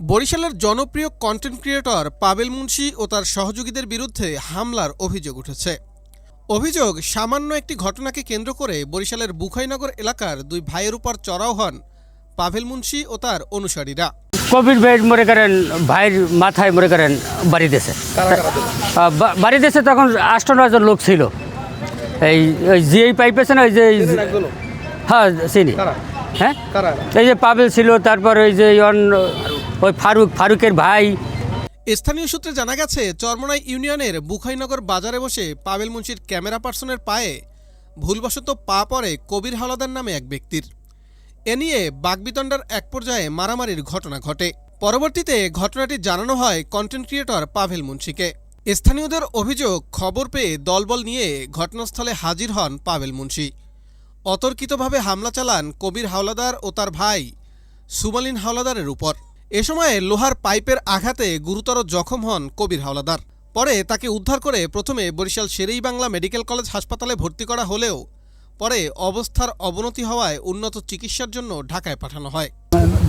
বরিশালের জনপ্রিয় content creator Pabel Munshi ও তার সহযোগীদের বিরুদ্ধে হামলার অভিযোগ উঠেছে। অভিযোগ সামান্য একটি ঘটনাকে কেন্দ্র করে বরিশালের বুখাইনগর এলাকার দুই ভাইয়ের উপর চড়াও হন পাভেল মুন্সি ও তার অনুসারীরা। কোভিড বেড মনে করেন ভাইয়ের মাথায় মনে করেন বাড়ি বা- বাড়ি দিয়েছে তখন আষ্ট নজন লোক ছিল। এই ওই জিআই পাইপ আছে না ওই যে হ্যাঁ চিনি। হ্যাঁ? এই যে পাবেল ছিল তারপর ওই যে অন- ওই ফারুক, ফারুকের ভাই। স্থানীয় সূত্রে জানা গেছে, চরমনাই ইউনিয়নের বুখাইনগর বাজারে বসে পাবেল মুন্সির ক্যামেরা পার্সনের পায়ে ভুলবশত পা পড়ে কবির হাওলাদার নামে এক ব্যক্তির। এ নিয়ে বাগবিতণ্ডার এক পর্যায়ে মারামারির ঘটনা ঘটে। পরবর্তীতে ঘটনাটি জানানো হয় কন্টেন্ট ক্রিয়েটর পাভেল মুন্সিকে। স্থানীয়দের অভিযোগ, খবর পেয়ে দলবল নিয়ে ঘটনাস্থলে হাজির হন পাভেল মুন্সি। অতর্কিতভাবে হামলা চালান কবির হাওলাদার ও তার ভাই সুমালিন হাওলাদারের উপর। এ সময়ে লোহার পাইপের আঘাতে গুরুতর জখম হন কবির হাওলাদার। পরে তাকে উদ্ধার করে প্রথমে বরিশাল শেরেই বাংলা মেডিকেল কলেজ হাসপাতালে ভর্তি করা হলেও পরে অবস্থার অবনতি হওয়ায় উন্নত চিকিৎসার জন্য ঢাকায় পাঠানো হয়।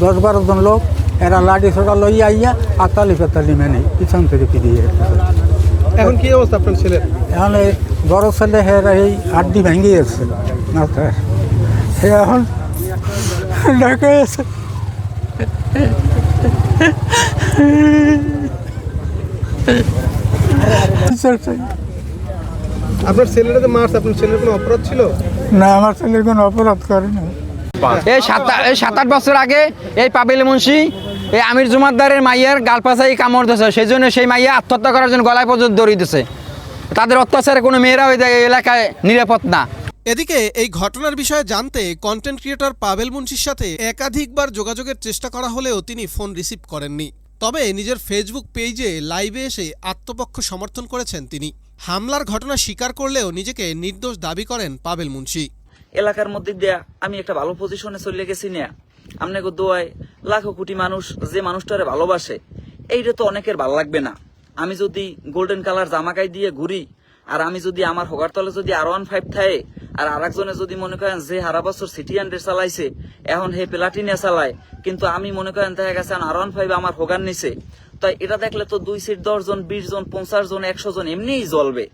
দশ বারো জন লোক এরা লাঠি ছোটা লইয়া আইয়া আতালি পেতালি মেনে পিছন থেকে ফিরিয়ে এখন কি অবস্থা আপনার ছেলের? এখন এই বড় ছেলে হেরা এই হাড্ডি ভেঙে গেছে। সে এখন ঢাকায় আছে। আপনার ছেলেটা যে মারছে আপনার ছেলের কোনো অপরাধ ছিল? না আমার ছেলে কোনো অপরাধ করে না এই সাত এই সাত আট বছর আগে এই পাবেল মুন্সি এই আমির জুমাদ্দারের মাইয়ার গালপাশাই কামড় দিয়েছে। সেই জন্য সেই মাইয়া আত্মহত্যা করার জন্য গলায় পর্যন্ত দড়িয়ে দিছে। তাদের অত্যাচারে কোনো মেয়েরা ওই জায়গায়- এলাকায় নিরাপদ না। এদিকে, এই ঘটনার বিষয়ে জানতে কন্টেন্ট ক্রিয়েটর পাবেল মুন্সির সাথে একাধিকবার যোগাযোগের চেষ্টা করা হলেও তিনি ফোন রিসিভ করেননি। তবে নিজের ফেসবুক পেজে লাইভে এসে আত্মপক্ষ সমর্থন করেছেন তিনি। হামলার ঘটনা স্বীকার করলেও নিজেকে নির্দোষ দাবি করেন পাবেল মুন্সি। এলাকার মধ্যে দেয়া আমি একটা ভালো পজিশনে চলে গেছি না আপনাকে দোয়ায় লাখো কোটি মানুষ যে মানুষটারে ভালোবাসে, এইটা তো অনেকের ভালো লাগবে না। আমি যদি গোল্ডেন কালার জামাকাই দিয়ে ঘুরি, আর আমি যদি আমার হোগার তলে যদি আর ওয়ান ফাইভ থাকে আর আরেকজনে যদি মনে করেন যে হারা বছর সিটি হান্ড্রেড চালাইছে, এখন হে প্লাটিনিয়া চালায়, কিন্তু আমি মনে করেন দেখা গেছে আর ওয়ান ফাইভ আমার হোগার নিছে। তাই এটা দেখলে তো দুই সিট, দশ জন, বিশ জন, পঞ্চাশ জন, একশো জন এমনিই জ্বলবে।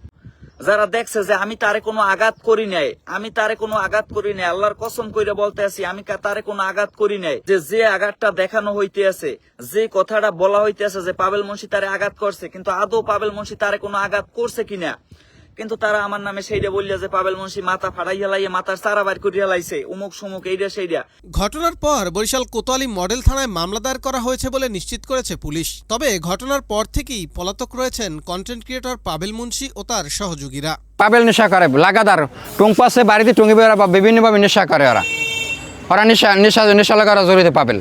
যারা দেখছে যে আমি তারে কোনো আঘাত করি নাই, আমি তারে কোনো আঘাত করি নাই, আল্লাহর কসম কইরা বলতে আছি, আমি তারে কোনো আঘাত করি নাই। যে যে আঘাতটা দেখানো হইতে আছে, যে কথাটা বলা হইতে আছে যে পাবেল মুন্সি তারে আঘাত করছে, কিন্তু আদৌ পাবেল মুন্সি তারে কোনো আঘাত করছে কিনা কিন্তু তারা আমার নামে সেইটা বললে যে পাবেল মুন্সি মাথা ফাড়াইয়া লাইয়া মাথার সারা বার করিয়া লাইছে উমুক সুমুক এইটা সেইটা ঘটনার পর বরিশাল কোতোয়ালি মডেল থানায় মামলা দায়ের করা হয়েছে বলে নিশ্চিত করেছে পুলিশ। তবে ঘটনার পর থেকেই পলাতক রয়েছেন কন্টেন্ট ক্রিয়েটর পাবেল মুন্সি ও তার সহযোগীরা। পাবেল নেশা করে লাগাতার টুং পাশে বাড়িতে টুঙ্গি বেড়া বা বিভিন্নভাবে নেশা করে ওরা। ওরা নেশা নেশা নেশা লাগারা জড়িত পাবেল।